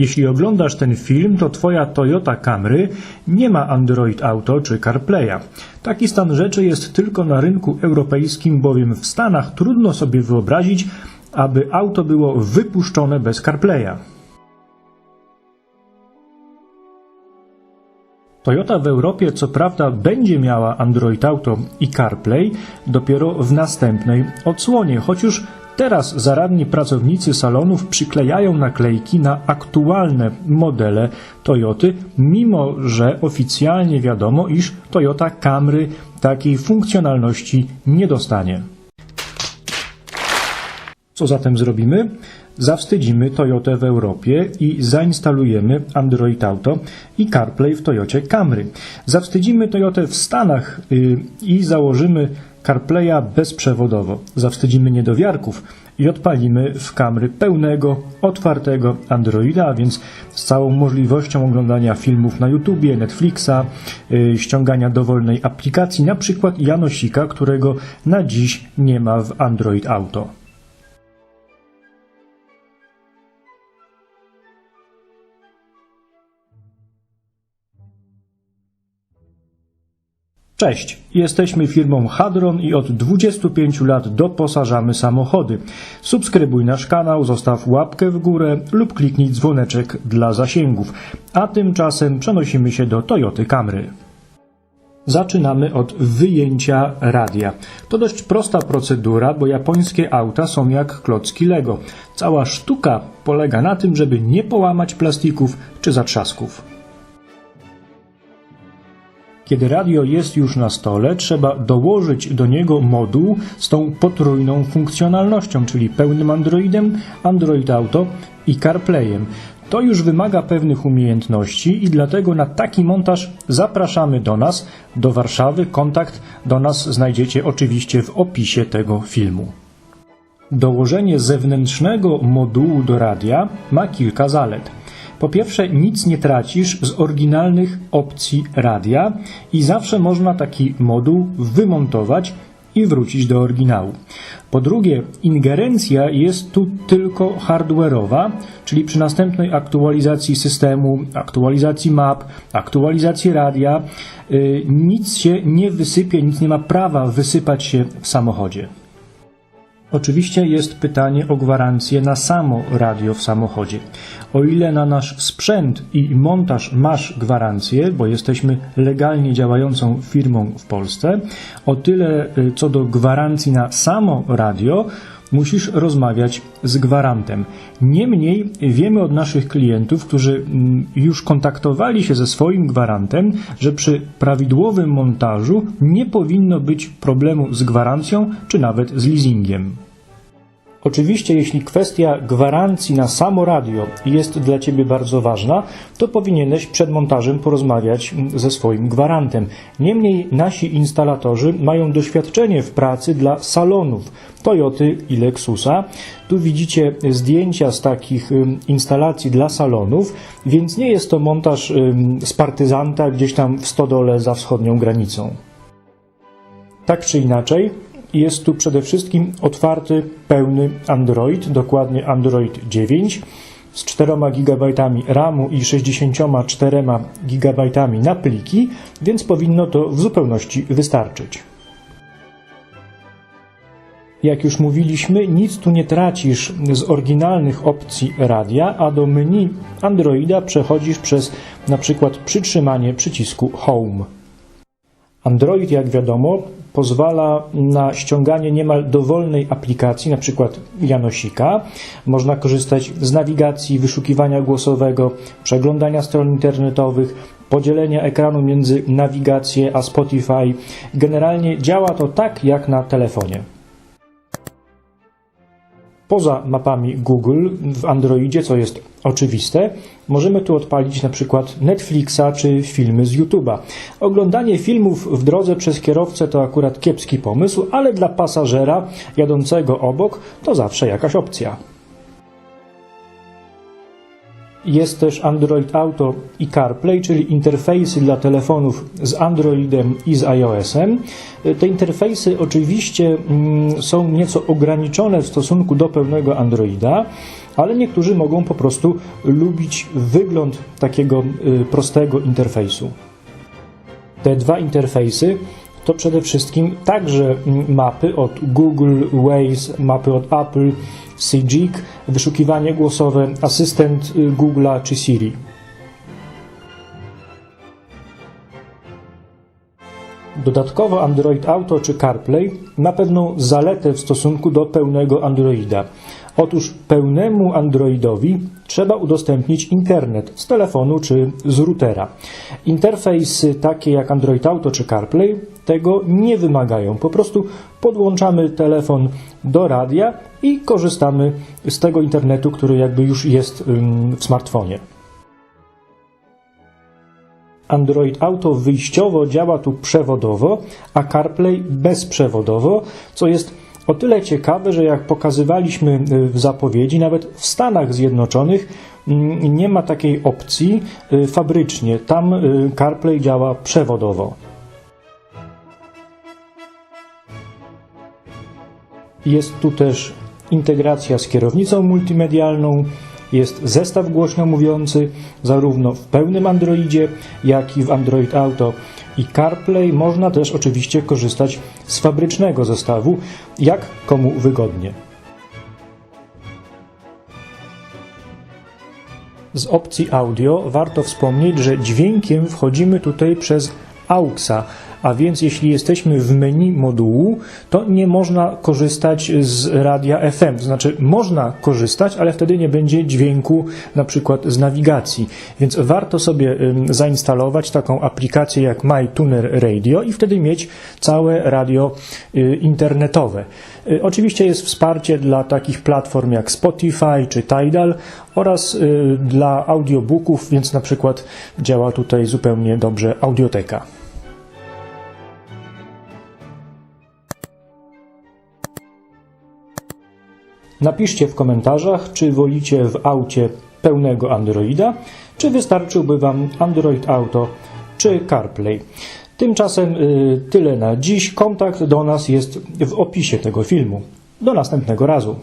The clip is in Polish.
Jeśli oglądasz ten film, to twoja Toyota Camry nie ma Android Auto czy CarPlaya. Taki stan rzeczy jest tylko na rynku europejskim, bowiem w Stanach trudno sobie wyobrazić, aby auto było wypuszczone bez CarPlaya. Toyota w Europie co prawda będzie miała Android Auto i CarPlay dopiero w następnej odsłonie, choć już teraz zaradni pracownicy salonów przyklejają naklejki na aktualne modele Toyoty, mimo że oficjalnie wiadomo, iż Toyota Camry takiej funkcjonalności nie dostanie. Co zatem zrobimy? Zawstydzimy Toyotę w Europie i zainstalujemy Android Auto i CarPlay w Toyocie Camry. Zawstydzimy Toyotę w Stanach y, i założymy CarPlaya bezprzewodowo. Zawstydzimy niedowiarków i odpalimy w Camry pełnego, otwartego Androida, a więc z całą możliwością oglądania filmów na YouTubie, Netflixa, y, ściągania dowolnej aplikacji, na przykład Janosika, którego na dziś nie ma w Android Auto. Cześć, jesteśmy firmą Hadron i od 25 lat doposażamy samochody. Subskrybuj nasz kanał, zostaw łapkę w górę lub kliknij dzwoneczek dla zasięgów. A tymczasem przenosimy się do Toyoty Camry. Zaczynamy od wyjęcia radia. To dość prosta procedura, bo japońskie auta są jak klocki Lego. Cała sztuka polega na tym, żeby nie połamać plastików czy zatrzasków. Kiedy radio jest już na stole, trzeba dołożyć do niego moduł z tą potrójną funkcjonalnością, czyli pełnym Androidem, Android Auto i CarPlayem. To już wymaga pewnych umiejętności i dlatego na taki montaż zapraszamy do nas, do Warszawy. Kontakt do nas znajdziecie oczywiście w opisie tego filmu. Dołożenie zewnętrznego modułu do radia ma kilka zalet. Po pierwsze, nic nie tracisz z oryginalnych opcji radia i zawsze można taki moduł wymontować i wrócić do oryginału. Po drugie, ingerencja jest tu tylko hardware'owa, czyli przy następnej aktualizacji systemu, aktualizacji map, aktualizacji radia, yy, nic się nie wysypie, nic nie ma prawa wysypać się w samochodzie. Oczywiście jest pytanie o gwarancję na samo radio w samochodzie. O ile na nasz sprzęt i montaż masz gwarancję, bo jesteśmy legalnie działającą firmą w Polsce, o tyle y, co do gwarancji na samo radio, musisz rozmawiać z gwarantem. Niemniej wiemy od naszych klientów, którzy mm, już kontaktowali się ze swoim gwarantem, że przy prawidłowym montażu nie powinno być problemu z gwarancją czy nawet z leasingiem. Oczywiście, jeśli kwestia gwarancji na samo radio jest dla Ciebie bardzo ważna, to powinieneś przed montażem porozmawiać ze swoim gwarantem. Niemniej nasi instalatorzy mają doświadczenie w pracy dla salonów Toyoty i Lexusa. Tu widzicie zdjęcia z takich instalacji dla salonów, więc nie jest to montaż z partyzanta gdzieś tam w stodole za wschodnią granicą. Tak czy inaczej, jest tu przede wszystkim otwarty, pełny Android, dokładnie Android 9 z 4 GB RAMu i 64 GB na pliki, więc powinno to w zupełności wystarczyć. Jak już mówiliśmy, nic tu nie tracisz z oryginalnych opcji radia, a do menu Androida przechodzisz przez na przykład przytrzymanie przycisku Home. Android, jak wiadomo, pozwala na ściąganie niemal dowolnej aplikacji, np. Janosika. Można korzystać z nawigacji, wyszukiwania głosowego, przeglądania stron internetowych, podzielenia ekranu między nawigację a Spotify. Generalnie działa to tak jak na telefonie. Poza mapami Google w Androidzie, co jest oczywiste, możemy tu odpalić na przykład Netflixa czy filmy z YouTube'a. Oglądanie filmów w drodze przez kierowcę to akurat kiepski pomysł, ale dla pasażera jadącego obok to zawsze jakaś opcja. Jest też Android Auto i CarPlay, czyli interfejsy dla telefonów z Androidem i z iOS-em. Te interfejsy oczywiście mm, są nieco ograniczone w stosunku do pełnego Androida, ale niektórzy mogą po prostu lubić wygląd takiego y, prostego interfejsu. Te dwa interfejsy to przede wszystkim także mapy od Google, Waze, mapy od Apple, Sejeek, wyszukiwanie głosowe, asystent y, Google'a czy Siri. Dodatkowo Android Auto czy CarPlay ma pewną zaletę w stosunku do pełnego Androida. Otóż pełnemu Androidowi trzeba udostępnić internet z telefonu czy z routera. Interfejsy takie jak Android Auto czy CarPlay tego nie wymagają. Po prostu podłączamy telefon do radia i korzystamy z tego internetu, który jakby już jest w smartfonie. Android Auto wyjściowo działa tu przewodowo, a CarPlay bezprzewodowo, co jest o tyle ciekawe, że jak pokazywaliśmy y, w zapowiedzi, nawet w Stanach Zjednoczonych mm, nie ma takiej opcji y, fabrycznie. Tam y, CarPlay działa przewodowo. Jest tu też integracja z kierownicą multimedialną, jest zestaw głośno mówiący zarówno w pełnym Androidzie, jak i w Android Auto i CarPlay. Można też oczywiście korzystać z fabrycznego zestawu, jak komu wygodnie. Z opcji audio warto wspomnieć, że dźwiękiem wchodzimy tutaj przez AUXa, a więc jeśli jesteśmy w menu modułu, to nie można korzystać z radia FM. To znaczy można korzystać, ale wtedy nie będzie dźwięku na przykład z nawigacji. Więc warto sobie zainstalować taką aplikację jak MyTuner Radio i wtedy mieć całe radio y, internetowe. Y, oczywiście jest wsparcie dla takich platform jak Spotify czy Tidal oraz y, dla audiobooków, więc na przykład działa tutaj zupełnie dobrze audioteka. Napiszcie w komentarzach, czy wolicie w aucie pełnego Androida, czy wystarczyłby Wam Android Auto czy CarPlay. Tymczasem y, tyle na dziś. Kontakt do nas jest w opisie tego filmu. Do następnego razu.